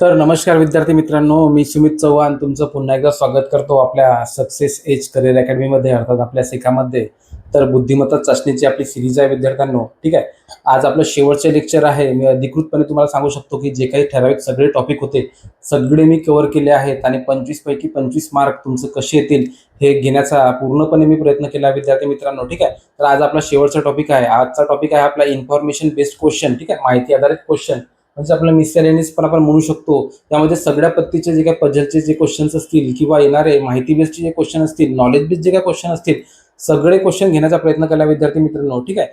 तर नमस्कार विद्यार्थी मित्रांनो मी सुमित चव्हाण. तुमचं पुन्हा एकदा स्वागत करतो आपल्या सक्सेस एज करिअर अकॅडमीमध्ये अर्थात आपल्या शिखामध्ये तर बुद्धिमत्ता चाचणीची आपली सिरीज आहे विद्यार्थ्यांनो ठीक आहे? आज आपलं शेवटचे लेक्चर आहे. मी अधिकृतपणे तुम्हाला सांगू शकतो की जे काही ठराविक सगळे टॉपिक होते सगळे मी कव्हर केले आहेत आणि पंचवीसपैकी पंचवीस मार्क तुमचं कसे येतील हे घेण्याचा पूर्णपणे मी प्रयत्न केला आहे विद्यार्थी मित्रांनो ठीक आहे? तर आज आपला शेवटचा टॉपिक आहे. आजचा टॉपिक आहे आपला इन्फॉर्मेशन बेस्ड क्वेश्चन ठीक आहे? माहिती आधारित क्वेश्चन म्हणजे आपलं मिसलेनियस पण आपण म्हणू शकतो. त्यामध्ये सगळ्या पत्तीचे जे काही पझलचे जे क्वेश्चन्स असतील किंवा येणारे माहिती बेसचे जे क्वेश्चन असतील नॉलेज बेस जे काही क्वेश्चन असतील सगळे क्वेश्चन घेण्याचा प्रयत्न केला विद्यार्थी मित्रांनो ठीक आहे?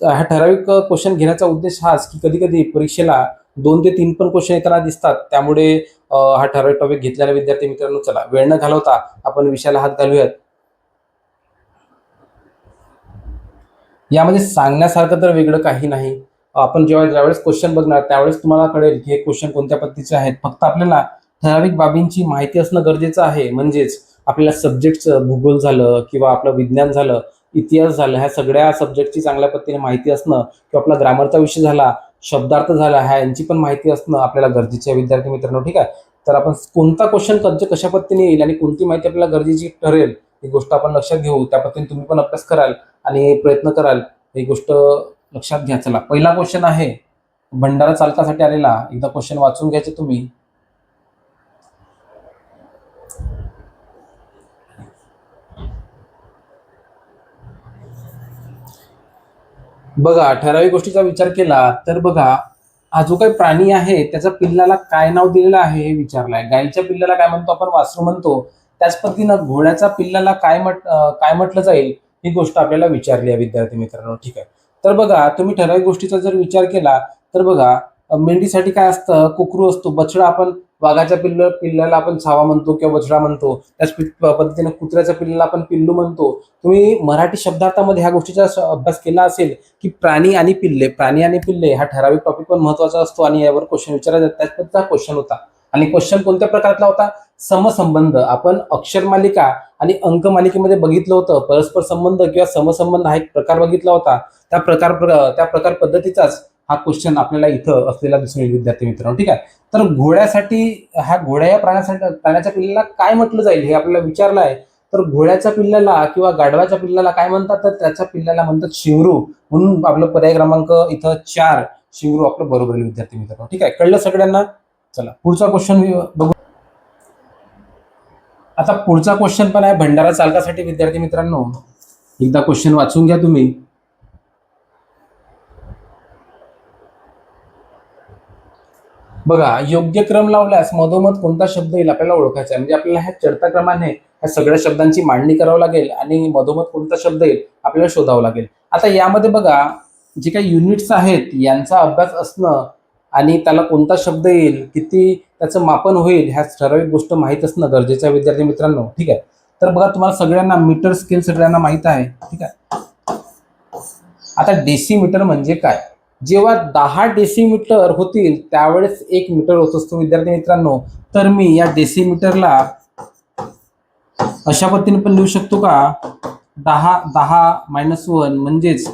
तर हा ठराविक क्वेश्चन घेण्याचा उद्देश हाच की कधी कधी परीक्षेला दोन ते तीन पण क्वेश्चन येताना दिसतात. त्यामुळे हा ठराविक टॉपिक घेतलेला विद्यार्थी मित्रांनो चला वेळ न घालवता आपण विषयाला हात घालूयात. यामध्ये सांगण्यासारखं तर वेगळं काही नाही. आपण जेव्हा ज्यावेळेस क्वेश्चन बघणार त्यावेळेस तुम्हाला कळेल की हे क्वेश्चन कोणत्या पद्धतीचे आहेत. फक्त आपल्याला ठराविक बाबींची माहिती असणं गरजेचं आहे. म्हणजेच आपल्याला सब्जेक्टचं भूगोल झालं किंवा आपलं विज्ञान झालं इतिहास झालं ह्या सगळ्या सब्जेक्टची चांगल्या पद्धतीने माहिती असणं किंवा आपला ग्रामरचा विषय झाला शब्दार्थ झाला ह्या यांची पण माहिती असणं आपल्याला गरजेची आहे. विद्यार्थी मित्रांनो ठीक आहे? तर आपण कोणता क्वेश्चन कधी कशा पद्धतीने येईल आणि कोणती माहिती आपल्याला गरजेची ठरेल ही गोष्ट आपण लक्षात घेऊ. त्या पद्धतीने तुम्ही पण अभ्यास कराल आणि प्रयत्न कराल. ही गोष्ट लक्षात घ्या. चला पहिला क्वेश्चन आहे भंडारा चालकासाठी आलेला. एकदा क्वेश्चन वाचून घ्यायचे तुम्ही. बघा ठराविक गोष्टीचा विचार केला तर बघा हा जो काही प्राणी आहे त्याच्या पिल्लाला काय नाव दिलेलं आहे हे विचारलंय. गायीच्या पिल्लाला काय म्हणतो आपण? वासरू म्हणतो. त्याच पद्धतीनं घोड्याच्या पिल्लाला काय म्हट काय म्हटलं जाईल? ही गोष्ट आपल्याला विचारली आहे विद्यार्थी मित्रांनो. ठीक आहे. तर बघा तुम्ही ठराविक गोष्टीचा जर विचार केला तर बघा मेंढीसाठी काय असतं? कुकरू असतो. बछडा आपण वाघाच्या पिल्ल पिल्लाला आपण छावा म्हणतो किंवा बछडा म्हणतो. त्याच पि- पद्धतीने कुत्र्याच्या पिल्लाला आपण पिल्लू म्हणतो. तुम्ही मराठी शब्दार्थामध्ये ह्या गोष्टीचा अभ्यास केला असेल की प्राणी आणि पिल्ले. प्राणी आणि पिल्ले हा ठराविक टॉपिक पण महत्त्वाचा असतो आणि यावर क्वेश्चन विचारला जातात त्याच पद्धतीचा क्वेश्चन होता. आणि क्वेश्चन कोणत्या प्रकारातला होता? समसंबंध. आपण अक्षरमालिका आणि अंक मालिकेमध्ये बघितलं होतं. परस्पर संबंध किंवा समसंबंध हा एक प्रकार बघितला होता. त्या प्रकार त्या प्रकार पद्धतीचाच हा क्वेश्चन आपल्याला इथं असलेला दिसून येईल विद्यार्थी मित्रांनो. ठीक आहे? तर घोड्यासाठी ह्या घोड्या या प्राण्यासाठी प्राण्याच्या पिल्लाला काय म्हटलं जाईल हे आपल्याला विचारलं आहे. तर घोड्याच्या पिल्लाला किंवा गाढवाच्या पिल्लाला काय म्हणतात? तर त्याच्या पिल्लाला म्हणतात शिंगरू. म्हणून आपलं पर्याय क्रमांक इथं चार शिंगरू आपलं बरोबर विद्यार्थी मित्रांनो. ठीक आहे? कळलं सगळ्यांना? चला पुढचा क्वेश्चन बघू. आता पुढचा क्वेश्चन पण आहे भंडारा चालकासाठी विद्यार्थी मित्रांनो. एकदा क्वेश्चन वाचून घ्या तुम्ही. बघा योग्य क्रम लावल्यास मधोमध कोणता शब्द येईल आपल्याला ओळखायचा आहे. म्हणजे आपल्याला ह्या चढता क्रमाने ह्या सगळ्या शब्दांची मांडणी करावं लागेल आणि मधोमध कोणता शब्द येईल आपल्याला शोधावं लागेल. आता यामध्ये बघा जे काही युनिट्स आहेत यांचा अभ्यास असणं आणि त्याला कोणता शब्द येईल किती त्याचं मापन होईल ह्या ठराविक गोष्ट माहीत असणं गरजेचं आहे विद्यार्थी मित्रांनो. ठीक आहे? तर बघा तुम्हाला सगळ्यांना मीटर स्केल सगळ्यांना माहीत आहे. ठीक आहे? आता डेसीमीटर म्हणजे काय? जेव्हा दहा डेसीमीटर होतील त्यावेळेस एक मीटर होत असतो विद्यार्थी मित्रांनो. तर मी या डेसीमीटरला अशा पद्धतीने पण लिहू शकतो का? दहा दहा मायनस वन म्हणजेच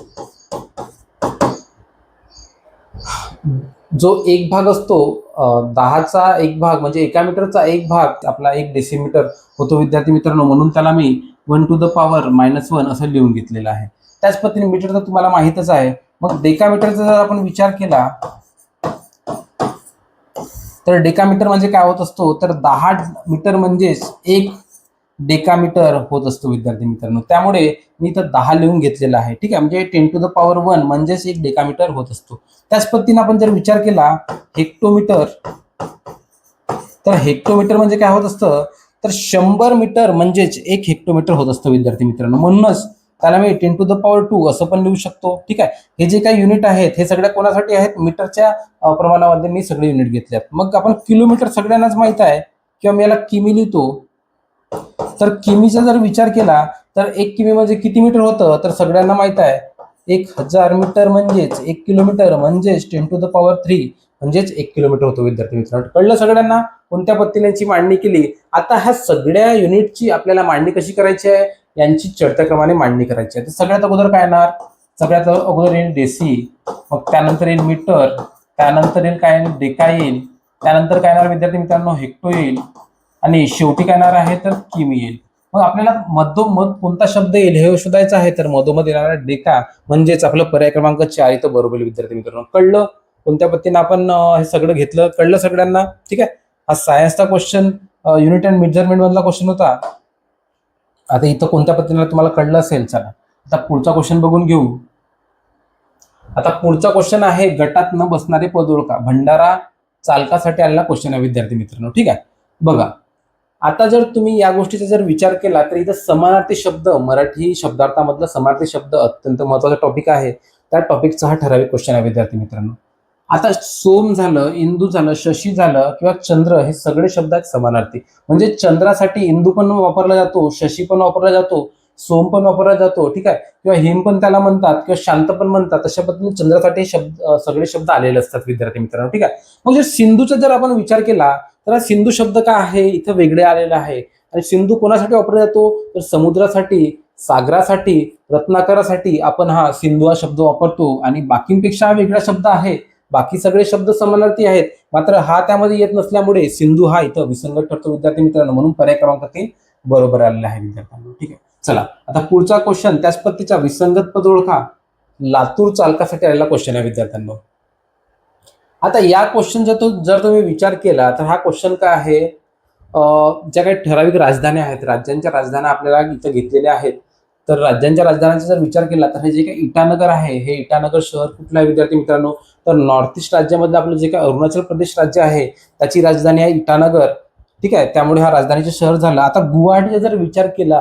जो एक भाग असतो दहाचा एक भाग म्हणजे एका मीटरचा एक भाग आपला एक डेसिमीटर होतो विद्यार्थी मित्रांनो म्हणून त्याला मी one to the power minus one असं लिहून घेतलेलं आहे. त्याच पद्धतीने मीटर तर तुम्हाला माहीतच आहे. मग डेकामीटरचा जर आपण विचार केला तर डेकामीटर म्हणजे काय होत असतो? तर दहा मीटर म्हणजेच एक डेकामीटर होत असतो विद्यार्थी मित्रांनो. त्यामुळे मी इथं दहा लिहून घेतलेला आहे. ठीक आहे? म्हणजे ten to the power one म्हणजेच एक डेकामीटर होत असतो. त्याच पद्धतीने आपण जर विचार केला हेक्टोमीटर तर हेक्टोमीटर म्हणजे काय होत असतं? तर शंभर मीटर म्हणजेच एक हेक्टोमीटर होत असतं विद्यार्थी मित्रांनो. म्हणूनच त्याला मी ten to the power two असं पण लिहू शकतो. ठीक आहे? हे जे काही युनिट आहेत हे सगळ्या कोणासाठी आहेत? मीटरच्या प्रमाणामध्ये मी सगळे युनिट घेतले आहेत मग आपण किलोमीटर सगळ्यांनाच माहीत आहे किंवा मी याला किमी लिहितो तर किमीचा जर विचार केला तर एक किमी म्हणजे किती मीटर होतं? तर सगळ्यांना माहीत आहे. एक हजार मीटर म्हणजेच एक किलोमीटर म्हणजेच ten to the power three म्हणजेच एक किलोमीटर होतो विद्यार्थी मित्रांनो. कळलं सगळ्यांना? कोणत्या पद्धतीने मांडणी केली? आता ह्या सगळ्या युनिटची आपल्याला मांडणी कशी करायची आहे? यांची चढत्या क्रमाने मांडणी करायची आहे. तर सगळ्यात अगोदर काय येणार? सगळ्यात अगोदर येईल डेसी मग त्यानंतर येईल मीटर त्यानंतर येईल काय? डेका येईल त्यानंतर काय येणार विद्यार्थी मित्रांनो? हेक्टो येईल आणि शेवटी काय येणार आहे तर किमी येईल. मग आपल्याला मधोमध कोणता शब्द येईल हे शोधायचं आहे तर मधोमध येणारा डेटा म्हणजेच आपलं पर्याय क्रमांक चार इथं बरोबर विद्यार्थी मित्रांनो. कळलं? कोणत्या पद्धतीने आपण हे सगळं घेतलं? कळलं सगळ्यांना? ठीक आहे? हा सायन्सचा क्वेश्चन युनिट अँड मेजरमेंट मधला क्वेश्चन होता. आता इथं कोणत्या पद्धतीने तुम्हाला कळलं असेल? चला. आता पुढचा क्वेश्चन बघून घेऊ. आता पुढचा क्वेश्चन आहे गटात न बसणारे पद ओळखा भंडारा चालकासाठी आलेला क्वेश्चन आहे विद्यार्थी मित्रांनो. ठीक आहे? बघा. आता जर तुम्ही या गोष्टीचा जर विचार केला तर इथं समानार्थी शब्द मराठी शब्दार्थामधला समानार्थी शब्द अत्यंत महत्त्वाचा टॉपिक आहे. त्या टॉपिकचा हा ठराविक क्वेश्चन आहे विद्यार्थी मित्रांनो. आता सोम झालं इंदू झालं शशी झालं किंवा चंद्र हे सगळे शब्द आहेत समानार्थी. म्हणजे चंद्रासाठी इंदू पण वापरला जातो शशी पण वापरला जातो सोम पण वापरला जातो ठीक आहे? किंवा हिम पण त्याला म्हणतात किंवा शांत पण म्हणतात तशा पद्धतीने चंद्रासाठी शब्द सगळे शब्द आलेले असतात विद्यार्थी मित्रांनो ठीक आहे? म्हणजे सिंधूचा जर आपण विचार केला तर हा सिंधू शब्द का आहे? इथं वेगळे आलेला आहे. आणि सिंधू कोणासाठी वापरला जातो? तर समुद्रासाठी सागरासाठी रत्नाकरासाठी आपण हा सिंधू हा शब्द वापरतो. आणि बाकींपेक्षा हा वेगळा शब्द आहे. बाकी सगळे शब्द समानार्थी आहेत. मात्र हा त्यामध्ये येत नसल्यामुळे सिंधू हा इथं विसंगत ठरतो विद्यार्थी मित्रांनो. म्हणून पर्याय क्रमांक ते बरोबर आलेला आहे विद्यार्थ्यांना. ठीक आहे. चला आता पुढचा क्वेश्चन त्याच पद्धतीचा विसंगत पद ओळखा लातूर चालकासाठी आलेला क्वेश्चन आहे विद्यार्थ्यांनो. आता या क्वेश्चनचा तो जर तुम्ही विचार केला तर हा क्वेश्चन काय आहे? ज्या काही ठराविक राजधान्या आहेत राज्यांच्या राजधान्या आपल्याला इथं घेतलेल्या आहेत तर राज्यांच्या राजधान्यांचा जर विचार केला तर हे जे काही इटानगर आहे हे इटानगर शहर कुठलं आहे विद्यार्थी मित्रांनो? तर नॉर्थ ईस्ट राज्यामधलं आपलं जे काही अरुणाचल प्रदेश राज्य आहे त्याची राजधानी आहे इटानगर. ठीक आहे? त्यामुळे हा राजधानीचे शहर झालं. आता गुवाहाटीचा जर विचार केला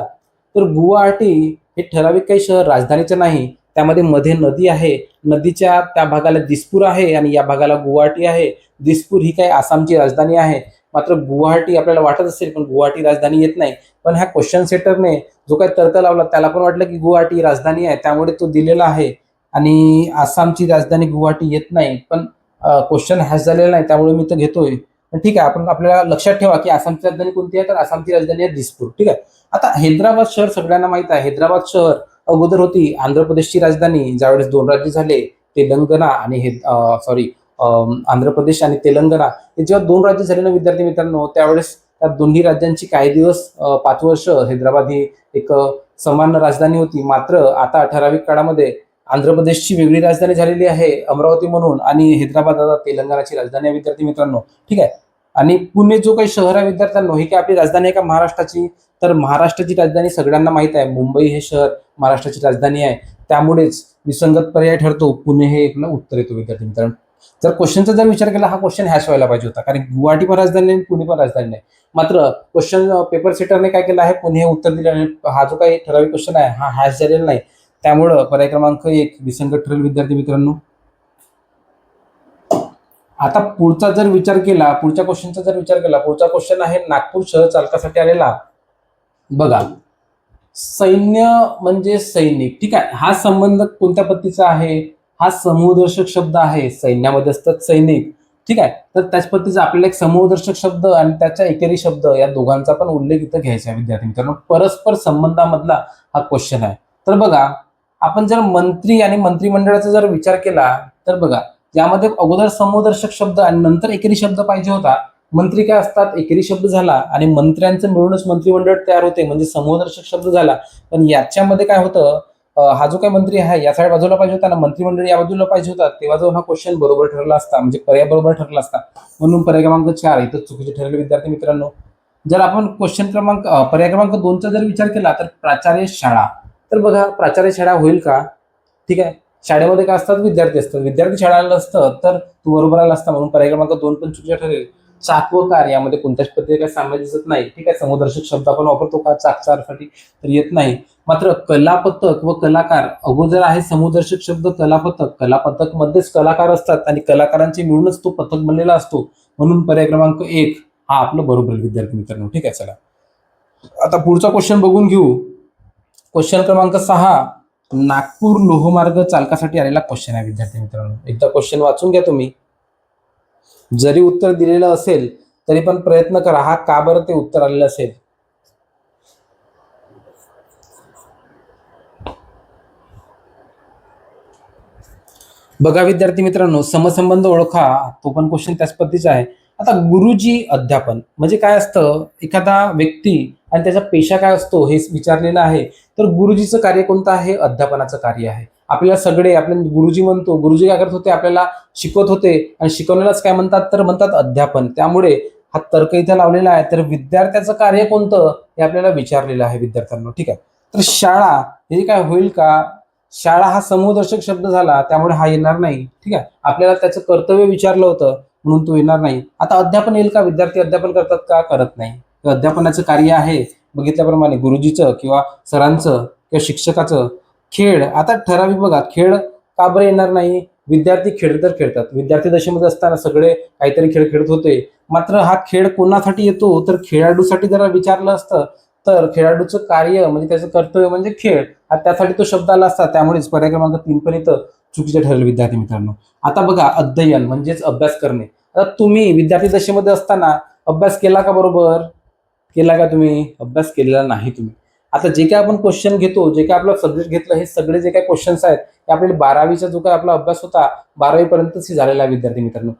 तर गुवाहाटी हे ठराविक काही शहर राजधानीचं नाही त्यामध्ये मध्ये नदी आहे. नदीच्या त्या भागाला दिसपूर आहे आणि या भागाला गुवाहाटी आहे. दिसपूर ही काही आसामची राजधानी आहे. मात्र गुवाहाटी आपल्याला वाटत असेल पण गुवाहाटी राजधानी येत नाही. पण ह्या क्वेश्चन सेटरने जो काही तर्क लावला त्याला पण वाटलं की गुवाहाटी राजधानी आहे. त्यामुळे तो दिलेला आहे. आणि आसामची राजधानी गुवाहाटी येत नाही. पण क्वेश्चन हॅश झालेला नाही त्यामुळे मी तर घेतोय. पण ठीक आहे आपण आपल्याला लक्षात ठेवा की आसामची राजधानी कोणती आहे? तर आसामची राजधानी आहे दिसपूर. ठीक आहे? आता हैदराबाद शहर सगळ्यांना माहीत आहे. हैदराबाद शहर अगोदर होती. आंध्र प्रदेशची राजधानी ज्यावेळेस दोन राज्य झाले तेलंगणा आणि हे सॉरी आंध्र प्रदेश आणि तेलंगणा हे जेव्हा दोन राज्य झाले ना विद्यार्थी मित्रांनो त्यावेळेस त्या दोन्ही राज्यांची काही दिवस पाच वर्ष हैदराबाद ही एक समान राजधानी होती. मात्र आता ठराविक काळामध्ये आंध्र प्रदेशची वेगळी राजधानी झालेली आहे अमरावती म्हणून आणि हैदराबाद आता तेलंगणाची राजधानी आहे विद्यार्थी मित्रांनो. ठीक आहे? आणि पुणे जो काही शहर आहे विद्यार्थ्यांनो ही काय आपली राजधानी आहे का महाराष्ट्राची? तर महाराष्ट्राची राजधानी सगळ्यांना माहीत आहे. मुंबई हे शहर महाराष्ट्राची राजधानी आहे. त्यामुळेच विसंगत पर्याय ठरतो. पुणे हे एक ना उत्तर येतो विद्यार्थी मित्रांनो. जर क्वेश्चनचा जर विचार केला हा क्वेश्चन हॅश व्हायला पाहिजे होता. कारण गुवाहाटी पण राजधानी नाही पुणे पण राजधानी नाही मात्र क्वेश्चन पेपर सेटरने काय केलं आहे? पुणे हे उत्तर दिले आणि हा जो काही ठराविक क्वेश्चन आहे हा हॅश झालेला नाही. त्यामुळं पर्याय क्रमांक एक विसंगत ठरेल विद्यार्थी मित्रांनो. आता पुढचा जर विचार केला पुढच्या क्वेश्चनचा जर विचार केला पुढचा क्वेश्चन आहे नागपूर शहर चालकासाठी आलेला. बघा सैन्य म्हणजे सैनिक ठीक आहे? हा संबंध कोणत्या पद्धतीचा आहे? हा समूहदर्शक शब्द आहे. सैन्यामध्ये असतात सैनिक ठीक आहे? तर त्याच पद्धतीचा आपल्याला एक समूहदर्शक शब्द आणि त्याच्या एकेरी शब्द या दोघांचा पण उल्लेख इथं घ्यायचा आहे विद्यार्थी मित्रांनो. परस्पर संबंधामधला हा क्वेश्चन आहे. तर बघा आपण जर मंत्री आणि मंत्रिमंडळाचा जर विचार केला तर बघा यामध्ये अगोदर समोदर्शक शब्द आणि नंतर एकेरी शब्द पाहिजे होता. मंत्री काय असतात? एकेरी शब्द झाला आणि मंत्र्यांचं मिळूनच मंत्रिमंडळ तयार होते. म्हणजे समूहदर्शक शब्द झाला. पण याच्यामध्ये काय होतं? हा जो काही मंत्री आहे या साईड बाजूला पाहिजे होता ना मंत्रिमंडळ या बाजूला पाहिजे होता तेव्हा जो हा क्वेश्चन बरोबर ठरला असता म्हणजे पर्याय बरोबर ठरला असता. म्हणून पर्याय क्रमांक चार इथं चुकीचे ठरले विद्यार्थी मित्रांनो जर आपण क्वेश्चन क्रमांक पर्याय क्रमांक दोनचा जर विचार केला तर प्राचार्य शाळा. तर बघा प्राचार्य शाळा होईल का? ठीक आहे. शाळेमध्ये काय असतात? विद्यार्थी असतात. विद्यार्थी शाळेला असतं तर तू बरोबर आला असता म्हणून पर्याय क्रमांक दोन पण चुकीचा ठरेल. चाकवकार यामध्ये कोणत्याच पद्धती काय सामान्य दिसत नाही. ठीक आहे? समुदर्शक शब्द आपण वापरतो का? चाकचारसाठी तर येत नाही. मात्र कलापथक व कलाकार अगोदर आहे समुदर्शक शब्द कलापथक. कलापथक मध्येच कलाकार असतात आणि कलाकारांचे मिळूनच तो पथक बनलेला असतो. म्हणून पर्याय क्रमांक एक हा आपलं बरोबर विद्यार्थी मित्रांनो. ठीक आहे चला. आता पुढचा क्वेश्चन बघून घेऊ. क्वेश्चन क्रमांक सहा. नागपूर लोहमार्ग चालकासाठी आलेला क्वेश्चन आहे विद्यार्थी मित्रांनो. एकदा क्वेश्चन वाचून घ्या तुम्ही. जरी उत्तर दिलेलं असेल तरी पण प्रयत्न करा. हा का बरं ते उत्तर आलेलं असेल? बघा विद्यार्थी मित्रांनो समसंबंध ओळखा. तो पण क्वेश्चन त्याच पद्धतीचा आहे. आता गुरुजी अध्यापन म्हणजे काय असतं? एखादा व्यक्ती आणि त्याचा पेशा काय असतो हे विचारलेलं आहे तर गुरुजीचं कार्य कोणतं आहे? अध्यापनाचं कार्य आहे. आपल्याला सगळे आपण गुरुजी म्हणतो गुरुजी काय करत होते? आपल्याला शिकवत होते. आणि शिकवण्यालाच काय म्हणतात? तर म्हणतात अध्यापन. त्यामुळे हा तर्क इथे लावलेला आहे. तर विद्यार्थ्याचं कार्य कोणतं? हे आपल्याला विचारलेलं आहे विद्यार्थ्यांना. ठीक आहे? तर शाळा हे काय होईल का? शाळा हा समूहदर्शक शब्द झाला त्यामुळे हा येणार नाही. ठीक आहे? आपल्याला त्याचं कर्तव्य विचारलं होतं. म्हणून तो येणार नाही. आता अध्यापन येईल का? विद्यार्थी अध्यापन करतात का? करत नाही. तर अध्यापनाचं कार्य आहे बघितल्याप्रमाणे गुरुजीचं किंवा सरांचं किंवा शिक्षकाचं खेळ. आता ठराविक बघा खेळ का बरं येणार नाही? विद्यार्थी खेळ तर खेळतात. विद्यार्थी दशेमध्ये असताना सगळे काहीतरी खेळ खेळत होते. मात्र हा खेळ कोणासाठी येतो? तर खेळाडूसाठी जरा विचारलं असतं. तर खेळाडूचं कार्य म्हणजे त्याचं कर्तव्य म्हणजे खेळ. आणि त्यासाठी तो शब्द आला असता त्यामुळेच पर्याय क्रमांक तीन पण इथं चुकीचे ठरले विद्यार्थी मित्रांनो. आता बघा अध्ययन म्हणजेच अभ्यास करणे. तर तुम्ही विद्यार्थी दशेमध्ये असताना अभ्यास केला का बरोबर? केला का तुम्ही? अभ्यास केलेला नाही तुम्ही. आता जे काय आपण क्वेश्चन घेतो जे काय आपलं सब्जेक्ट घेतलं हे सगळे जे काय क्वेश्चन्स आहेत ते आपल्याला बारावीचा जो काय आपला अभ्यास होता बारावीपर्यंतच झालेला आहे विद्यार्थी मित्रांनो.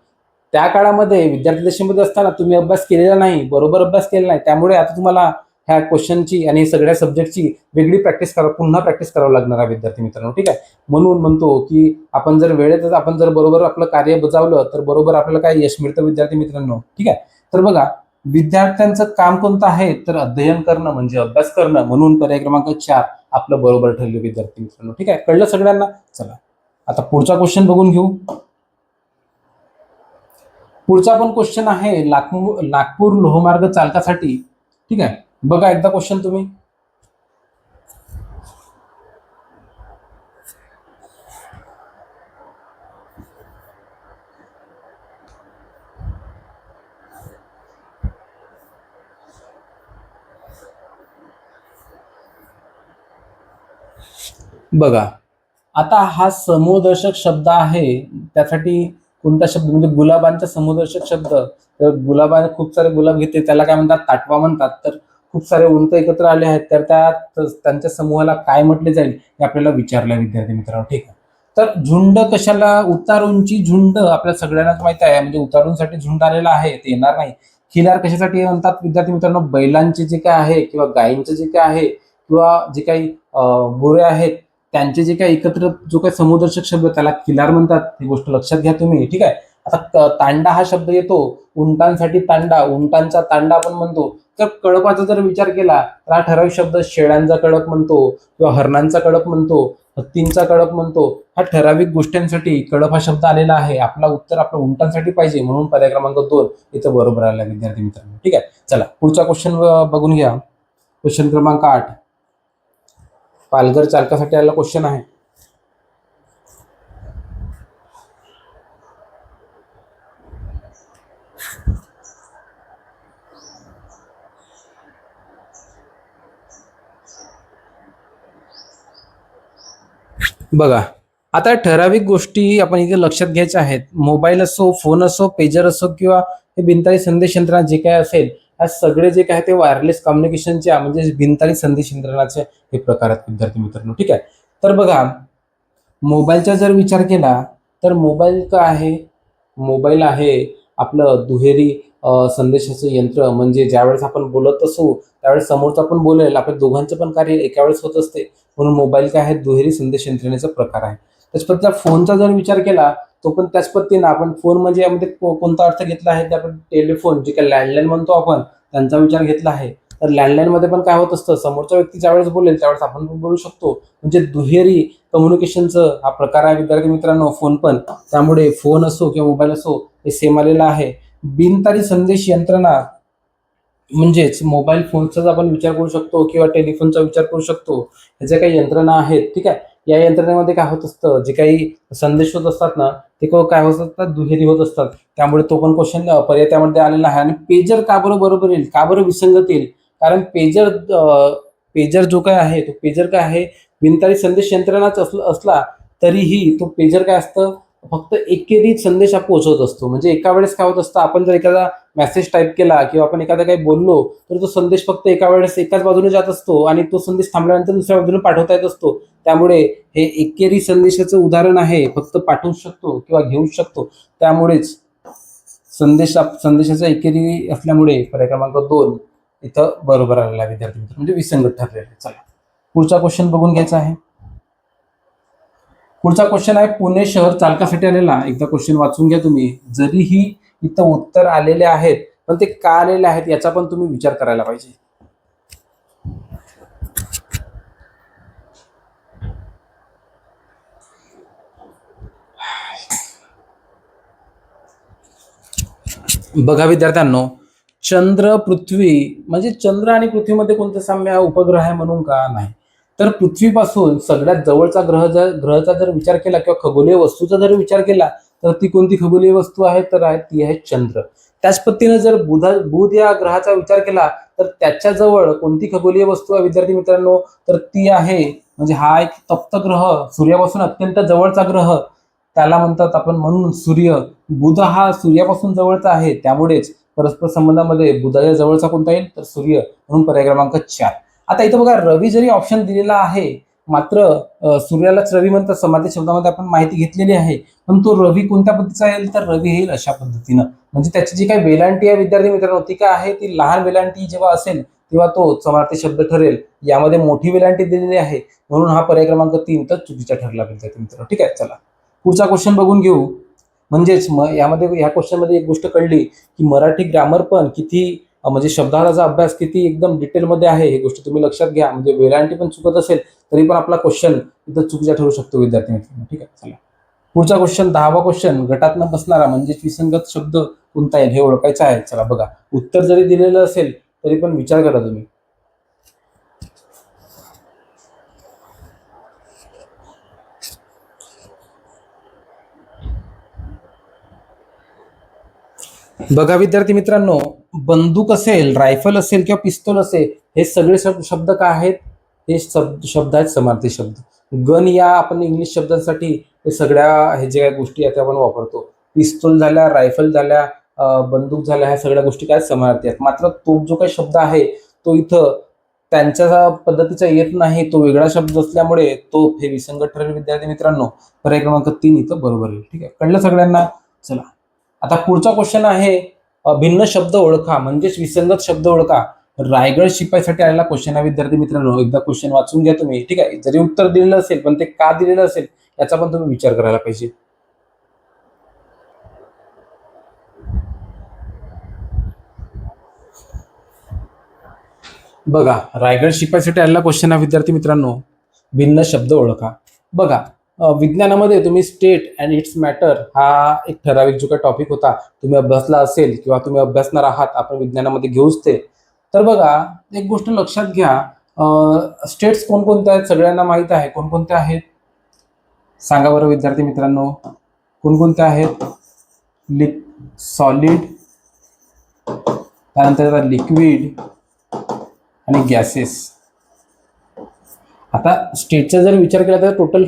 त्या काळामध्ये विद्यार्थी दशेमध्ये असताना तुम्ही अभ्यास केलेला नाही बरोबर अभ्यास केला नाही त्यामुळे आता तुम्हाला ह्या क्वेश्चनची आणि सगळ्या सब्जेक्टची वेगळी प्रॅक्टिस करा पुन्हा प्रॅक्टिस करावं लागणार आहे विद्यार्थी मित्रांनो ठीक आहे? म्हणून म्हणतो की आपण जर वेळेतच आपण जर बरोबर आपलं कार्य बजावलं तर बरोबर आपल्याला काय यश मिळतं विद्यार्थी मित्रांनो? ठीक आहे? तर बघा विद्यार्थ्यांचं काम कोणतं आहे? तर अध्ययन करणं म्हणजे अभ्यास करणं. म्हणून पर्याय क्रमांक चार आपलं बरोबर ठरलं विद्यार्थी मित्रांनो ठीक आहे? कळलं सगळ्यांना? चला. आता पुढचा क्वेश्चन बघून घेऊ. पुढचा पण क्वेश्चन आहे नागपूर नागपूर लोहमार्ग चालकासाठी ठीक आहे? बघा एकदा क्वेश्चन तुम्ही. बघा आता हा समूहदर्शक शब्द आहे त्यासाठी कोणता शब्द म्हणजे गुलाबांचा समूहदर्शक शब्द तर गुलाबा खूप सारे गुलाब घेते त्याला काय म्हणतात? ताटवा म्हणतात. तर खूप सारे उंत एकत्र आले आहेत तर त्या त्यांच्या समूहाला काय म्हटले जाईल हे आपल्याला विचारलं विद्यार्थी मित्रांनो ठीक आहे. तर झुंड कशाला उतारूंची झुंड आपल्या सगळ्यांनाच माहिती आहे म्हणजे उतारूंसाठी झुंड आलेला आहे ते येणार नाही. खिलार कशासाठी म्हणतात विद्यार्थी मित्रांनो? बैलांचे जे काय आहे किंवा गायींचे जे काय आहे किंवा जे काही गोरे आहेत त्यांचे जे काही एकत्र जो काही समुदर्शक शब्द त्याला खिलार म्हणतात ही गोष्ट लक्षात घ्या तुम्ही ठीक आहे. आता तांडा हा शब्द येतो. उंटांसाठी तांडा उंटांचा तांडा आपण म्हणतो. तर कळपाचा जर विचार केला तर हा ठराविक शब्द शेळ्यांचा कळप म्हणतो किंवा हरणांचा कळप म्हणतो हत्तींचा कळप म्हणतो. हा ठराविक गोष्टींसाठी कळप हा शब्द आलेला आहे. आपला उत्तर आपल्या उंटांसाठी पाहिजे म्हणून पर्याय क्रमांक दोन इथं बरोबर आला विद्यार्थी मित्रांनो. ठीक आहे? चला पुढचा क्वेश्चन बघून घ्या. क्वेश्चन क्रमांक आठ. पालघर चालकासाठी आलेला क्वेश्चन आहे. बघा आता ठराविक गोष्टी आपण इथे लक्षात घ्यायच्या आहेत. मोबाईल असो फोन असो पेजर असो किंवा हे बिनतारी संदेश यंत्रणा जे काय असेल या सगळे जे काय ते वायरलेस कम्युनिकेशनच्या म्हणजे बिनतारी संदेश यंत्रणाचे हे प्रकार आहेत विद्यार्थी मित्रांनो. ठीक आहे? तर बघा मोबाईलचा जर विचार केला तर मोबाईल का आहे? मोबाईल आहे आपलं दुहेरी संदेशाचं यंत्र. म्हणजे ज्यावेळेस आपण बोलत असू त्यावेळेस समोरचा पण बोलेल. आपल्या दोघांचं पण कार्य एका वेळेस होत असते. म्हणून मोबाईल काय आहे? दुहेरी संदेश यंत्रणेचा प्रकार आहे. त्याच पद्धतीचा फोनचा जर विचार केला तो पण त्याच पद्धतीनं आपण फोन म्हणजे यामध्ये को- कोणता अर्थ घेतला आहे? ते आपण टेलिफोन जे काय लँडलाईन म्हणतो आपण त्यांचा विचार घेतला आहे. तर लँडलाईनमध्ये पण काय होत असतं? समोरचा व्यक्ती ज्यावेळेस बोलेल त्यावेळेस आपण पण बोलू शकतो. म्हणजे दुहेरी कम्युनिकेशनचं हा प्रकार आहे विद्यार्थी मित्रांनो फोन पण. त्यामुळे फोन असो किंवा मोबाईल असो हे सेम आलेला आहे. बिनतारी संदेश यंत्रणा म्हणजेच मोबाईल फोनचाच आपण विचार करू शकतो किंवा टेलिफोनचा विचार करू शकतो ह्याच्या काही यंत्रणा आहेत ठीक आहे? या यंत्रणेमध्ये काय होत असतं? जे काही संदेश होत असतात ना ते काय होत असतात? दुहेरी होत असतात. त्यामुळे तो पण क्वेश्चन पर्याय त्यामध्ये आलेला आहे. आणि पेजर का बरं बरोबर येईल? का बरं विसंगत येईल? कारण पेजर पेजर जो काय आहे तो पेजर काय आहे? बिनतारी संदेश यंत्रणाच असला तरीही तो पेजर काय असतं? फक्त एकेरी संदेश हा पोहोचवत असतो. म्हणजे एका वेळेस काय होत असतं आपण जर एखादा मेसेज टाईप केला किंवा आपण एखादा काही बोललो तर तो संदेश फक्त एका वेळेस एकाच बाजूने जात असतो आणि तो संदेश थांबल्यानंतर दुसऱ्या बाजूने पाठवता येत असतो. त्यामुळे हे एकेरी संदेशाचं उदाहरण आहे फक्त पाठवू शकतो किंवा घेऊ शकतो. त्यामुळेच संदेश संदेशाचा एकेरी असल्यामुळे पर्याय क्रमांक दोन इथं बरोबर आलेला आहे विद्यार्थी मित्र. म्हणजे विसंगत ठरलेला चला पुढचा क्वेश्चन बघून घ्यायचा आहे. पुढचा क्वेश्चन आहे पुणे शहर चालकासाठी आलेला एकदा क्वेश्चन वाचून घ्या तुम्ही. जरीही इथं उत्तर आलेले आहेत पण ते का आलेले आहेत याचा पण तुम्ही विचार करायला पाहिजे. बघा विद्यार्थ्यांनो चंद्र पृथ्वी म्हणजे चंद्र आणि पृथ्वीमध्ये कोणतं साम्य उपग्रह आहे म्हणून का नाही? तर पृथ्वीपासून सगळ्यात जवळचा ग्रह जर ग्रहाचा जर विचार केला किंवा खगोलीय वस्तूचा जर विचार केला तर ती कोणती खगोलीय वस्तू आहे? तर आहे ती आहे चंद्र. त्याच पद्धतीनं जर बुधा बुध या ग्रहाचा विचार केला तर त्याच्याजवळ कोणती खगोलीय वस्तू आहे? विद्यार्थी मित्रांनो तर ती आहे म्हणजे हा एक तप्त ग्रह सूर्यापासून अत्यंत जवळचा ग्रह. त्याला म्हणतात आपण म्हणून सूर्य. बुध हा सूर्यापासून जवळचा आहे त्यामुळेच परस्पर संबंधामध्ये बुधाच्या जवळचा कोणता येईल? तर सूर्य. म्हणून पर्याय क्रमांक चार. आता इथं बघा रवी जरी ऑप्शन दिलेला आहे मात्र सूर्यालाच रवी म्हणतात समाधी शब्दामध्ये आपण माहिती घेतलेली आहे. पण तो रवी कोणत्या पद्धतीचा येईल तर रवी येईल अशा पद्धतीनं. म्हणजे त्याची जी काही वेलांटी आहे विद्यार्थी मित्रांनो ती काय आहे? ती लहान वेलांटी जेव्हा असेल तेव्हा तो समार्थी शब्द ठरेल. यामध्ये मोठी वेलांटी दिलेली आहे. म्हणून हा पर्याय क्रमांक तीन तर चुकीचा ठरला विद्यार्थी मित्रांनो. ठीक आहे चला. पुढचा क्वेश्चन बघून घेऊ. म्हणजेच म यामध्ये या क्वेश्चनमध्ये एक गोष्ट कळली की मराठी ग्रामर पण किती म्हणजे शब्दाचा अभ्यास किती एकदम डिटेलमध्ये आहे ही गोष्ट तुम्ही लक्षात घ्या. म्हणजे वेलांटी पण चुकत असेल तरी पण आपला क्वेश्चन इथं चुकीचा ठरू शकतो विद्यार्थी मित्रांनो ठीक आहे चला. पुढचा क्वेश्चन दहावा क्वेश्चन गटात न बसणारा म्हणजेच विसंगत शब्द कोणता येईल हे ओळखायचं आहे. चला बघा. उत्तर जरी दिलेलं असेल तरी पण विचार करा तुम्ही. बघा विद्यार्थी मित्रांनो बंदूक असेल रायफल असेल किंवा पिस्तोल असेल हे सगळे शब्द शब्द काय आहेत? हे शब्द शब्द आहेत समार्थी शब्द. गन या आपण इंग्लिश शब्दांसाठी हे सगळ्या हे जे काही गोष्टी आहेत त्या आपण वापरतो. पिस्तोल झाल्या रायफल झाल्या बंदूक झाल्या ह्या सगळ्या गोष्टी काय समार्थी आहेत? मात्र तो जो काही शब्द आहे तो इथं त्यांच्या पद्धतीचा येत नाही तो वेगळा शब्द असल्यामुळे तो हे विसंगत ठरेल विद्यार्थी मित्रांनो. पर्याय क्रमांक तीन इथं बरोबर येईल. ठीक आहे? कळलं सगळ्यांना? चला. आता पुढचा क्वेश्चन आहे भिन्न शब्द ओळखा म्हणजेच विसंगत शब्द ओळखा. रायगड शिपाईसाठी आलेला क्वेश्चन आहे विद्यार्थी मित्रांनो. एकदा क्वेश्चन वाचून घ्या तुम्ही. ठीक आहे? जरी उत्तर दिलेलं असेल पण ते का दिलेलं असेल याचा पण तुम्ही विचार करायला पाहिजे. बघा रायगड शिपाईसाठी आलेला क्वेश्चन आहे विद्यार्थी मित्रांनो. भिन्न शब्द ओळखा. बघा विज्ञानामध्ये तुम्ही स्टेट अँड इट्स मॅटर हा एक ठराविक जो काही टॉपिक होता तुम्ही अभ्यासला असेल किंवा तुम्ही अभ्यासणार आहात आपण विज्ञानामध्ये घेऊच ते. तर बघा एक गोष्ट लक्षात घ्या स्टेट्स कोणकोणत्या आहेत सगळ्यांना माहीत आहे? कोणकोणत्या आहेत? सांगा बरं विद्यार्थी मित्रांनो. कोणकोणत्या आहेत? लिक सॉलिड त्यानंतर लिक्विड आणि गॅसेस आता स्टेटचा जर विचार केला तर टोटल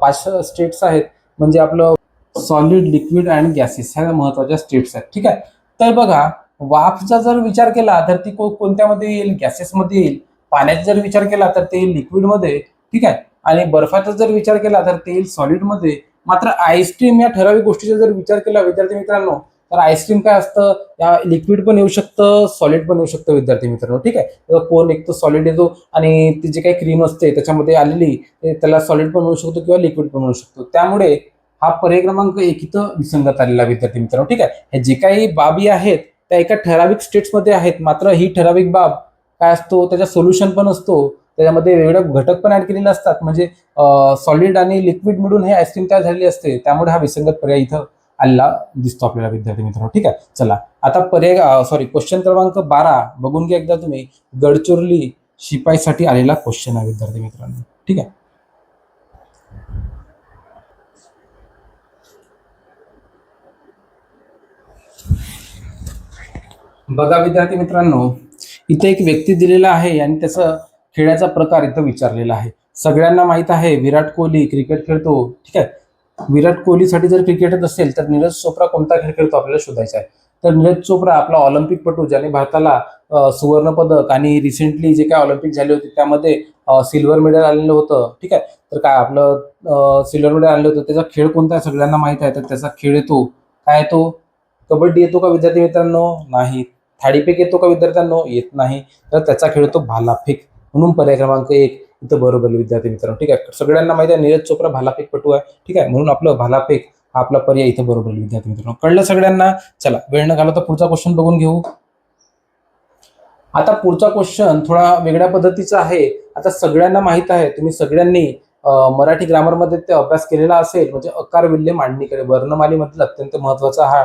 पाच स्टेट्स आहेत. म्हणजे आपलं सॉलिड लिक्विड अँड गॅसेस ह्या महत्त्वाच्या स्टेट्स आहेत. ठीक आहे? तर बघा वाफचा जर विचार केला तर ती को- कोणत्यामध्ये येईल? गॅसेसमध्ये येईल. पाण्याचा जर विचार केला तर ते येईल लिक्विडमध्ये ठीक आहे? आणि बर्फाचा जर विचार केला तर ते येईल सॉलिडमध्ये मात्र आईस्क्रीम या ठराविक गोष्टीचा जर विचार केला विद्यार्थी मित्रांनो तर आईस्क्रीम काय असतं? या लिक्विड पण येऊ शकतं सॉलिड पण येऊ शकतं विद्यार्थी मित्रांनो ठीक आहे? कोण एक तर सॉलिड येतो आणि ती जी काही क्रीम असते त्याच्यामध्ये आलेली त्याला सॉलिड पण म्हणू शकतो किंवा लिक्विड पण म्हणू शकतो. त्यामुळे हा पर्याय क्रमांक एक इथं विसंगत आलेला विद्यार्थी मित्रांनो ठीक आहे? हे जे काही बाबी आहेत त्या एका ठराविक स्टेट्समध्ये आहेत. मात्र ही ठराविक बाब काय असतो? त्याचा सोल्युशन पण असतो. त्याच्यामध्ये वेगळे घटक पण ऍड केलेले असतात. म्हणजे सॉलिड आणि लिक्विड मिळून हे आईस्क्रीम तयार झालेली असते. त्यामुळे हा विसंगत पर्याय इथं आलेला दिसतो आपल्याला विद्यार्थी मित्रांनो. ठीक आहे चला. आता पर्याय सॉरी क्वेश्चन क्रमांक बारा. बघून घ्या एकदा तुम्ही. गडचिरोली शिपाईसाठी आलेला क्वेश्चन आहे विद्यार्थी मित्रांनो. ठीक आहे. बघा विद्यार्थी मित्रांनो इथे एक व्यक्ती दिलेला आहे आणि त्याचा खेळाचा प्रकार इथं विचारलेला आहे. सगळ्यांना माहीत आहे विराट कोहली क्रिकेट खेळतो. ठीक आहे. विराट कोहलीसाठी जर क्रिकेटच असेल तर नीरज चोप्रा कोणता खेळ खेळतो आपल्याला शोधायचा आहे? तर नीरज चोप्रा आपला ऑलिम्पिकपटू ज्याने भारताला सुवर्णपदक सुवर्ण पदक आणि रिसेंटली जे काय ऑलिम्पिक झाले होते त्यामध्ये सिल्वर मेडल आलेलं होतं. ठीक आहे? तर काय आपलं सिल्वर मेडल आलेलं होतं. त्याचा खेळ कोणता आहे सगळ्यांना माहीत आहे. तर त्याचा खेळ येतो. काय तो कबड्डी येतो का विद्यार्थी मित्रांनो? नाही. थाळीफेक येतो का विद्यार्थ्यांनो? येत नाही. तर त्याचा खेळ तो भालाफेक. म्हणून पर्याय क्रमांक एक. इथं बरोबर विद्यार्थी मित्रांनो ठीक आहे? सगळ्यांना माहिती आहे नीरज चोप्रा भालाफेकपटू आहे ठीक आहे? म्हणून आपलं भालाफेक हा आपला पर्याय इथं बरोबर विद्यार्थी मित्रांनो. कळलं सगळ्यांना? चला वेळ न घालवता पुढचा क्वेश्चन बघून घेऊ. आता पुढचा क्वेश्चन थोडा वेगळ्या पद्धतीचा आहे. आता सगळ्यांना माहीत आहे तुम्ही सगळ्यांनी मराठी ग्रामरमध्ये ते अभ्यास केलेला असेल म्हणजे अकार विल्य मांडणीकडे. वर्णमालीमधील अत्यंत महत्त्वाचा हा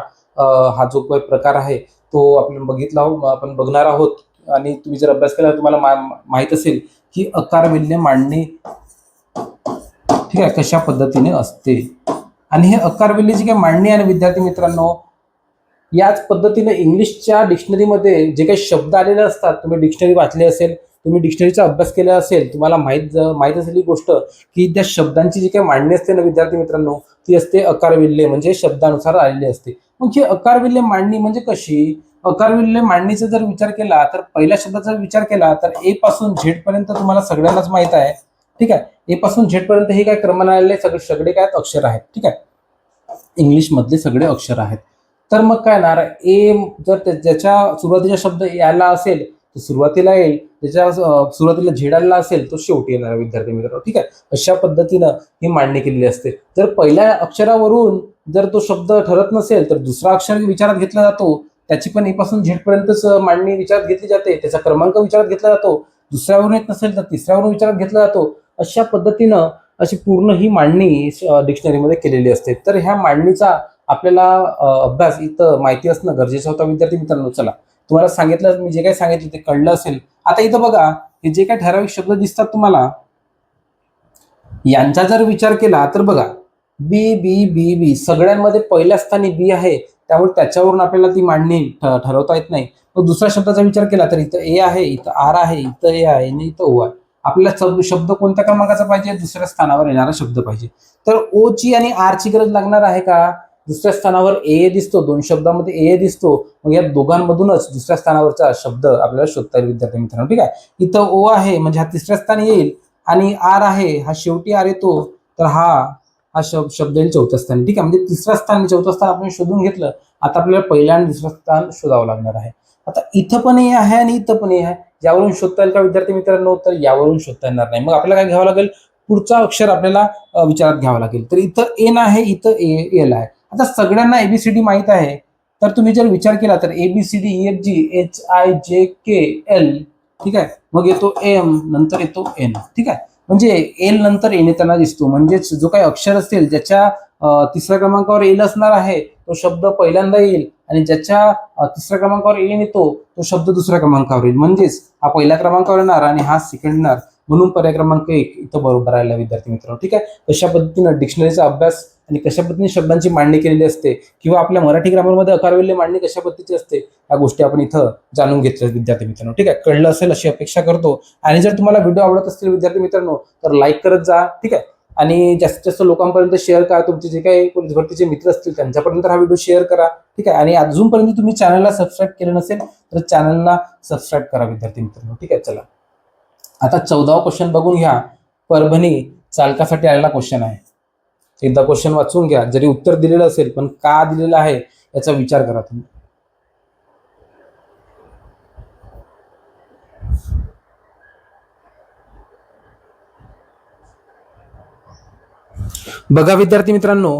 हा जो काही प्रकार आहे तो आपण बघितला आहोत आपण बघणार आहोत. आणि तुम्ही जर अभ्यास केला तुम्हाला मा- असेल की अकार मांडणी ठीक आहे कशा पद्धतीने असते? आणि हे अकार जी काही मांडणी आहे ना विद्यार्थी मित्रांनो याच पद्धतीने इंग्लिशच्या डिक्शनरीमध्ये जे काही शब्द आलेले असतात तुम्ही डिक्शनरी वाचली असेल तुम्ही डिक्शनरीचा अभ्यास केला असेल तुम्हाला माहीत माहीत असलेली गोष्ट की त्या शब्दांची जी काही मांडणी असते ना विद्यार्थी मित्रांनो ती असते अकारविल्य म्हणजे शब्दानुसार आलेली असते. मग ही अकारविल्य मांडणी म्हणजे कशी? अकारविल्ले मांडणीचा जर विचार केला तर पहिल्या शब्दाचा विचार केला तर ए पासून झेड पर्यंत तुम्हाला सगळ्यांनाच माहीत आहे. ठीक आहे? ए पासून झेड पर्यंत हे काय क्रमाने आलेले सगळे सगळे काय अक्षर आहेत. ठीक आहे? इंग्लिश मधले सगळे अक्षर आहेत. तर मग काय येणार ए जर ज्याच्या सुरुवातीचा शब्द याला असेल तो सुरुवातीला येईल. त्याच्या सुरुवातीला झेडाला असेल तो शेवटी येणार आहे विद्यार्थी मित्रांनो. ठीक आहे? अशा पद्धतीनं ही मांडणी केलेली असते. तर पहिल्या अक्षरावरून जर तो शब्द ठरत नसेल तर दुसरा अक्षर विचारात घेतला जातो. त्याची पण ए झेडपर्यंतच मांडणी विचारात घेतली जाते. त्याचा क्रमांक विचारात घेतला जातो. दुसऱ्यावरून येत नसेल तर तिसऱ्यावरून विचारात घेतला जातो. अशा पद्धतीनं अशी पूर्ण ही मांडणी डिक्शनरीमध्ये केलेली असते. तर ह्या मांडणीचा आपल्याला अभ्यास इथं माहिती असणं गरजेचं होतं. विद्यार्थी मित्रांनो चला. तुम्हाला सांगितलं मी जे काही सांगितलं ते कळलं असेल. आता इथं बघा हे जे काही ठराविक शब्द दिसतात तुम्हाला यांचा जर विचार केला तर बघा बी बी बी बी सगळ्यांमध्ये पहिल्या स्थानी बी आहे. त्यामुळे त्याच्यावरून आपल्याला ती मांडणी ठरवता येत नाही. मग दुसऱ्या शब्दाचा विचार केला तर इथं ए आहे इथं आर आहे इथं ए आहे आणि इथं ओ आहे. आपल्याला शब्द शब्द कोणत्या क्रमांकाचा पाहिजे? दुसऱ्या स्थानावर येणारा शब्द पाहिजे. तर ओ ची आणि आर ची गरज लागणार आहे का? दुसऱ्या स्थानावर ए दिसतो दोन शब्दामध्ये ए दिसतो. मग या दोघांमधूनच दुसऱ्या स्थानावरचा शब्द आपल्याला शोधता येईल विद्यार्थी मित्रांनो. ठीक आहे? इथं ओ आहे म्हणजे हा तिसऱ्या स्थानी येईल आणि आर आहे हा शेवटी आर येतो तर हा हा शब्द शब्द येईल चौथ्या स्थानी ठीक आहे म्हणजे तिसरं स्थान चौथं स्थान आपण शोधून घेतलं आता आपल्याला पहिल्या आणि दुसरं स्थान शोधावं लागणार आहे. आता इथं पण हे आहे आणि इथं पण हे आहे. यावरून शोधता येईल का विद्यार्थी मित्रांनो? तर यावरून शोधता येणार नाही. मग आपल्याला काय घ्यावं लागेल? पुढचा अक्षर आपल्याला विचारात घ्यावा लागेल. तर इथं एन आहे इथं ए एल आहे. आता सगळ्यांना एबीसीडी माहीत आहे. तर तुम्ही जर विचार केला तर A B C D F G H I J K L ठीक आहे? मग येतो एम नंतर येतो एन ठीक आहे? म्हणजे एल नंतर एन येताना दिसतो. म्हणजेच जो काही अक्षर असेल ज्याच्या तिसऱ्या क्रमांकावर एल असणार आहे तो शब्द पहिल्यांदा येईल आणि ज्याच्या तिसऱ्या क्रमांकावर एन येतो तो शब्द दुसऱ्या क्रमांकावर येईल. म्हणजेच हा पहिल्या क्रमांकावर येणार आणि हा सेकंड येणार. म्हणून पर्याय क्रमांक एक इथं बरोबर राहिला विद्यार्थी मित्रांनो. ठीक आहे? कशा पद्धतीनं डिक्शनरीचा अभ्यास आणि कशा पद्धतीने शब्दांची मांडणी केलेली असते किंवा आपल्या मराठी ग्रामरमध्ये अकारविल्ले मांडणी कशा पद्धतीची असते या गोष्टी आपण इथं जाणून घेतल्या विद्यार्थी मित्रांनो. ठीक आहे? कळलं असेल अशी अपेक्षा करतो. आणि जर तुम्हाला व्हिडिओ आवडत असतील विद्यार्थी मित्रांनो तर लाईक करत जा. ठीक आहे? आणि जास्तीत जास्त लोकांपर्यंत शेअर करा. तुमचे जे काही पोलीस भरतीचे मित्र असतील त्यांच्यापर्यंत हा व्हिडिओ शेअर करा. ठीक आहे? आणि अजूनपर्यंत तुम्ही चॅनलला सबस्क्राईब केलं नसेल तर चॅनलला सबस्क्राईब करा विद्यार्थी मित्रांनो. ठीक आहे? चला. आता चौदावा क्वेश्चन बघून घ्या. परभणी चालकासाठी आलेला क्वेश्चन आहे. एकदा क्वेश्चन वाचून घ्या. जरी उत्तर दिलेलं असेल पण का दिलेलं आहे याचा विचार करा तुम्ही. बघा विद्यार्थी मित्रांनो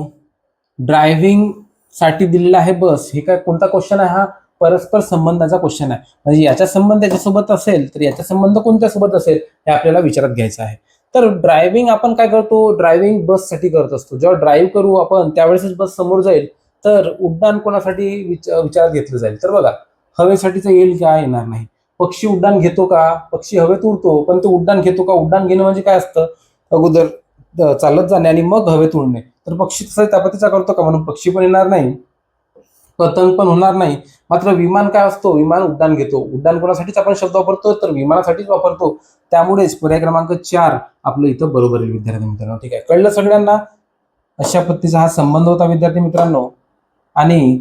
ड्रायव्हिंगसाठी दिलेला आहे बस. हे काय कोणता क्वेश्चन आहे हा? परस्पर संबंधाचा क्वेश्चन आहे. म्हणजे याचा संबंध याच्यासोबत असेल तर याचा संबंध कोणत्या सोबत असेल हे आपल्याला विचारात घ्यायचं आहे. तर ड्रायव्हिंग आपण काय करतो? ड्रायव्हिंग बससाठी करत असतो. जेव्हा ड्राईव्ह करू आपण त्यावेळेसच बस समोर जाईल. तर उड्डाण कोणासाठी विचारात घेतलं जाईल? तर बघा हवेसाठीचं येईल का येणार नाही? पक्षी उड्डाण घेतो का? पक्षी हवेत उडतो पण ते उड्डाण घेतो का? उड्डाण घेणं म्हणजे काय असतं? अगोदर चालत जाणे आणि मग हवेत उडणे. तर पक्षी तसं त्यापतीचा करतो का? म्हणून पक्षी पण येणार नाही पतंग पण होणार नाही. मात्र विमान काय असतो? विमान उड्डाण घेतो. उड्डाण कोणासाठीच आपण शब्द वापरतो तर विमानासाठीच वापरतो. त्यामुळेच पर्याय क्रमांक चार आपलं इथं बरोबर येईल विद्यार्थी मित्रांनो. ठीक आहे. कळलं सगळ्यांना? अशा पद्धतीचा हा संबंध होता विद्यार्थी मित्रांनो. आणि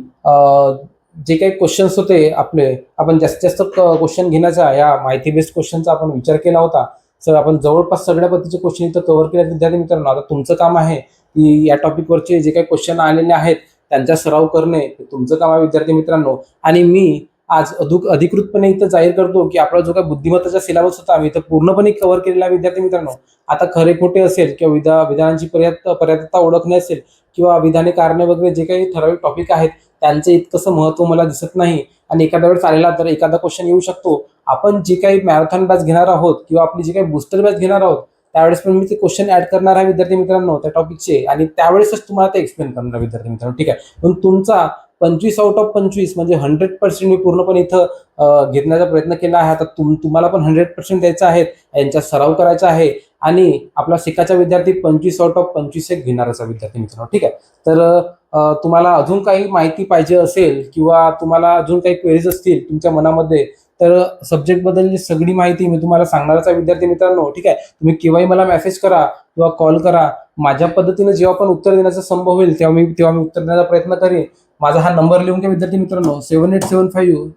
जे काही क्वेश्चन्स होते आपले आपण जास्तीत जास्त क्वेश्चन घेण्याचा या माहिती बेस्ड क्वेश्चनचा आपण विचार केला होता. सर आपण जवळपास सगळ्या पद्धतीचे क्वेश्चन इथं कव्हर केले विद्यार्थी मित्रांनो. आता तुमचं काम आहे की या टॉपिकवरचे जे काही क्वेश्चन आलेले आहेत त्यांचा सराव करणे हे तुमचं काम आहे विद्यार्थी मित्रांनो. आणि मी आज अधुक अधिकृतपणे इथं जाहीर करतो की आपला जो काही बुद्धिमत्ताचा सिलेबस होता आम्ही इथं पूर्णपणे कव्हर केलेला आहे विद्यार्थी मित्रांनो. आता खरे खोटे असेल किंवा विधा विधानांची पर्याप्त पर्याप्तता ओळखणे असेल किंवा विधाने कारणे वगैरे जे काही ठराविक टॉपिक आहेत त्यांचं इतकंसं महत्त्व मला दिसत नाही. आणि एखाद्या वेळेस आलेला तर एखादा क्वेश्चन येऊ शकतो. आपण जे काही मॅरेथॉन बॅच घेणार आहोत किंवा आपली जी काही बुस्टर बॅच घेणार आहोत त्यावेळेस पण मी ते क्वेश्चन ऍड करणार आहे विद्यार्थी मित्रांनो त्या टॉपिकचे आणि त्यावेळेसच तुम्हाला ते एक्सप्लेन करणार विद्यार्थी मित्रांनो. ठीक आहे? पण तुमचा पंचवीस आउट ऑफ पंचवीस म्हणजे हंड्रेड पर्सेंट मी पूर्णपणे इथं घेण्याचा प्रयत्न केला आहे. आता तुम तुम्हाला पण हंड्रेड पर्सेंट द्यायचा आहे. यांचा सराव करायचा आहे. आणि आपला शिकाचा विद्यार्थी पंचवीस आउट ऑफ पंचवीस एक घेणार असा विद्यार्थी मित्रांनो. ठीक आहे? तर तुम्हाला अजून काही माहिती पाहिजे असेल किंवा तुम्हाला अजून काही क्वेरीज असतील तुमच्या मनामध्ये तर सब्जेक्ट बद्दलची सगळी माहिती मी तुम्हाला सांगणारच आहे विद्यार्थी मित्रांनो. ठीक आहे? तुम्ही केव्हाही मला मेसेज करा किंवा कॉल करा. माझ्या पद्धतीने जेव्हा पण उत्तर देण्याचा संभव होईल तेव्हा मी तेव्हा मी उत्तर देण्याचा प्रयत्न करेन. माझा हा नंबर लिहून घ्या विद्यार्थी मित्रांनो. Seven eight seven five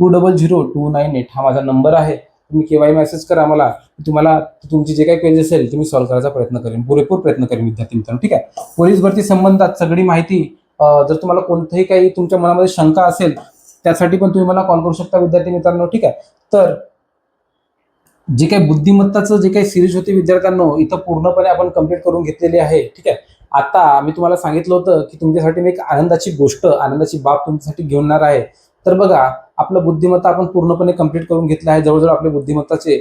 two double zero two nine eight हा माझा नंबर आहे. तुम्ही केव्हाही मेसेज करा मला. तुम्हाला तुमची जे काही क्वेरी असेल ते मी सॉल्व्ह करायचा प्रयत्न करेन. पुरेपूर प्रयत्न करेन विद्यार्थी मित्रांनो. ठीक आहे? पोलीस भरती संबंधात सगळी माहिती जर तुम्हाला कोणतंही काही तुमच्या मनामध्ये शंका असेल त्यासाठी पण तुम्ही मला कॉल करू शकता विद्यार्थी मित्रांनो ठीक आहे? तर जे काही बुद्धिमत्ताचं जे काही सिरीज होती विद्यार्थ्यांनो इथं पूर्णपणे आपण कंप्लीट करून घेतलेली आहे ठीक आहे? आता मी तुम्हाला सांगितलं होतं की तुमच्यासाठी मी एक आनंदाची गोष्ट आनंदाची बाब तुमच्यासाठी घेऊन येणार आहे. तर बघा आपलं बुद्धिमत्ता आपण पूर्णपणे कंप्लीट करून घेतलं आहे. जवळजवळ आपले बुद्धिमत्ताचे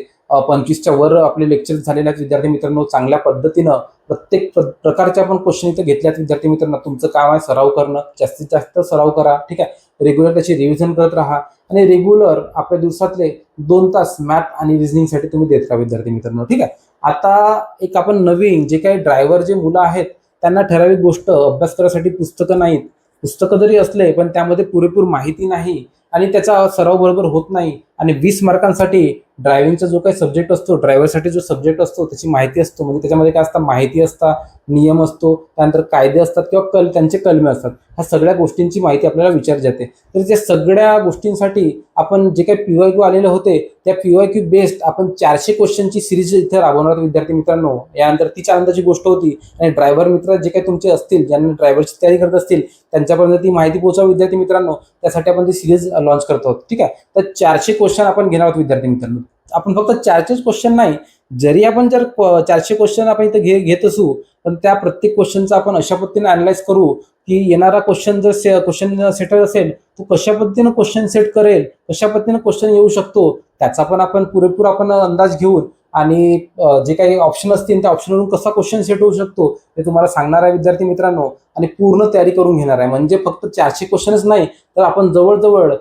पंचवीसच्या वर आपले लेक्चर झालेले आहेत विद्यार्थी मित्रांनो चांगल्या पद्धतीनं प्रत्येक प्र- आपण क्वेश्चन इथं घेतल्यात आहेत विद्यार्थी मित्रांनो. तुमचं काम आहे सराव करणं जास्तीत जास्त सराव करा ठीक आहे? रेग्युलर त्याची रिव्हिजन करत राहा. आणि रेग्युलर आपल्या दिवसातले दोन तास मॅथ आणि रिझनिंगसाठी तुम्ही देत राहा विद्यार्थी मित्रांनो. ठीक आहे? आता एक आपण नवीन जे काही ड्रायव्हर जे मुलं आहेत त्यांना ठराविक गोष्ट अभ्यास करायसाठी पुस्तकं नाहीत. पुस्तकं जरी असले पण त्यामध्ये पुरेपूर माहिती नाही आणि त्याचा सराव बरोबर होत नाही आणि वीस मार्कांसाठी ड्रायव्हिंगचा जो काही सब्जेक्ट असतो ड्रायव्हरसाठी जो सब्जेक्ट असतो त्याची माहिती असतो. म्हणजे त्याच्यामध्ये काय असतं माहिती असतात नियम असतो त्यानंतर कायदे असतात किंवा कल त्यांचे कलमे असतात. ह्या सगळ्या गोष्टींची माहिती आपल्याला विचारली जाते. तर त्या सगळ्या गोष्टींसाठी आपण जे काही पी वाय क्यू आलेले होते त्या पी वाय क्यू बेस्ड आपण चारशे क्वेश्चनची सिरीज इथे राबवणार आहोत विद्यार्थी मित्रांनो. यानंतर तीच आनंदाची गोष्ट होती. आणि ड्रायव्हर मित्र जे काही तुमचे असतील ज्यांना ड्रायव्हरची तयारी करत असतील त्यांच्यापर्यंत ती माहिती पोहोचवा विद्यार्थी मित्रांनो. त्यासाठी आपण ती सिरीज लॉन्च करतो आहोत. ठीक आहे? तर चारशे क्वेश्चन आपण घेणार आहोत विद्यार्थी मित्रांनो. आपण फक्त चारशेच क्वेश्चन नाही जरी आपण जर चारशे क्वेश्चन आपण इथं घे घेत असू पण त्या प्रत्येक क्वेश्चनचा आपण अशा पद्धतीने अनालाइज करू की येणारा क्वेश्चन जर से क्वेश्चन सेटर असेल तो कशा पद्धतीनं क्वेश्चन सेट करेल कशा पद्धतीनं क्वेश्चन येऊ शकतो त्याचा पण आपण पुरेपूर आपण अंदाज घेऊन आणि जे काही ऑप्शन असतील त्या ऑप्शनवरून कसा क्वेश्चन सेट होऊ शकतो ते तुम्हाला सांगणार आहे विद्यार्थी मित्रांनो. आणि पूर्ण तयारी करून घेणार आहे. म्हणजे फक्त चारशे क्वेश्चनच नाही तर आपण जवळजवळ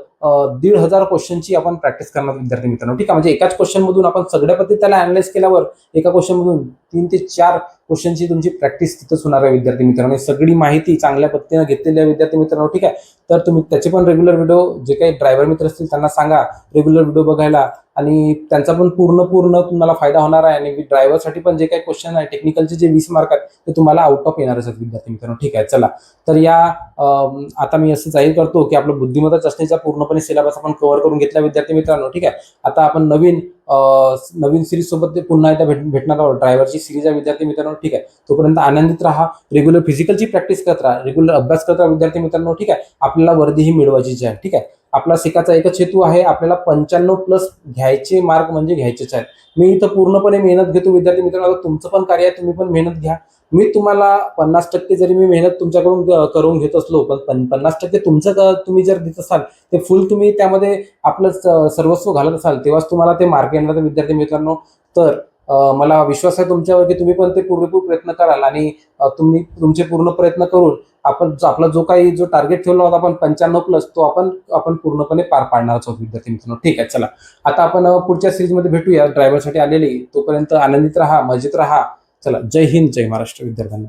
दीड हजार क्वेश्चनची आपण प्रॅक्टिस करणार विद्यार्थी मित्रांनो. ठीक आहे म्हणजे एकाच क्वेश्चन मधून आपण सगळ्या पद्धती त्याला अनालाइज केल्यावर एका क्वेश्चन मधून तीन ते चार क्वेश्चनची तुमची प्रॅक्टिस तिथंच होणार आहे विद्यार्थी मित्रांनो. सगळी माहिती चांगल्या पद्धतीने घेतलेली आहे विद्यार्थी मित्रांनो ठीक आहे? तर तुम्ही त्याचे पण रेग्युलर व्हिडिओ जे काही ड्रायव्हर मित्र असतील त्यांना सांगा. रेग्युलर व्हिडिओ बघायला आणि त्यांचा पण पूर्ण पूर्ण तुम्हाला फायदा होणार आहे. आणि ड्रायव्हरसाठी पण जे काही क्वेश्चन आहे टेक्निकलचे जे वीस मार्क आहेत ते तुम्हाला आउट ऑफ येणारच आहेत विद्यार्थी मित्रांनो ठीक आहे? चला. तर या आता मी असं जाहीर करतो की आपलं बुद्धिमत्ता चाचणीचा पूर्णपणे सिलेबस आपण कव्हर करून घेतला विद्यार्थी मित्रांनो ठीक आहे? आता आपण नवीन नवीन सिरीज सोबत ते पुन्हा एकदा भेट भेटणार आहोत ड्रायव्हरची सिरीज आहे विद्यार्थी मित्रांनो ठीक आहे. तोपर्यंत आनंदित राहा रेग्युलर फिजिकलची प्रॅक्टिस करत राहा रेग्युलर अभ्यास करत राहा विद्यार्थी मित्रांनो ठीक आहे. आपल्याला वर्दीही मिळवायचीच आहे ठीक आहे. आपला शिकाचा एकच हेतू आहे आपल्याला पंच्याण्णव प्लस घ्यायचे मार्क म्हणजे घ्यायचेच आहेत. मी इथं पूर्णपणे मेहनत घेतो विद्यार्थी मित्रांनो तुमचं पण कार्य आहे तुम्ही पण मेहनत घ्या. मी तुम्हाला पन्नास टक्के जरी मी मेहनत तुमच्याकडून करून घेत असलो पण पन- पन्नास टक्के तुमचं क- तुम्ही जर देत असाल ते फुल तुम्ही त्यामध्ये आपलं सर्वस्व घालत असाल तेव्हाच तुम्हाला ते मार्क येणार विद्यार्थी मित्रांनो. तर मला विश्वास आहे तुमच्यावर की तुम्ही पण ते पूर्णपूर प्रयत्न कराल आणि तुम्ही तुमचे पूर्ण प्रयत्न करून आपण जो- आपला जो काही जो टार्गेट ठेवला होता आपण पंच्याण्णव प्लस तो आपण आपण पूर्णपणे पार पाडणारच आहोत विद्यार्थी मित्रांनो. ठीक आहे चला. आता आपण पुढच्या सिरीजमध्ये भेटूया. ड्रायव्हरसाठी आलेली. तोपर्यंत आनंदित राहा मजेत राहा. चला जय हिंद जय महाराष्ट्र विद्यार्थ्यांना.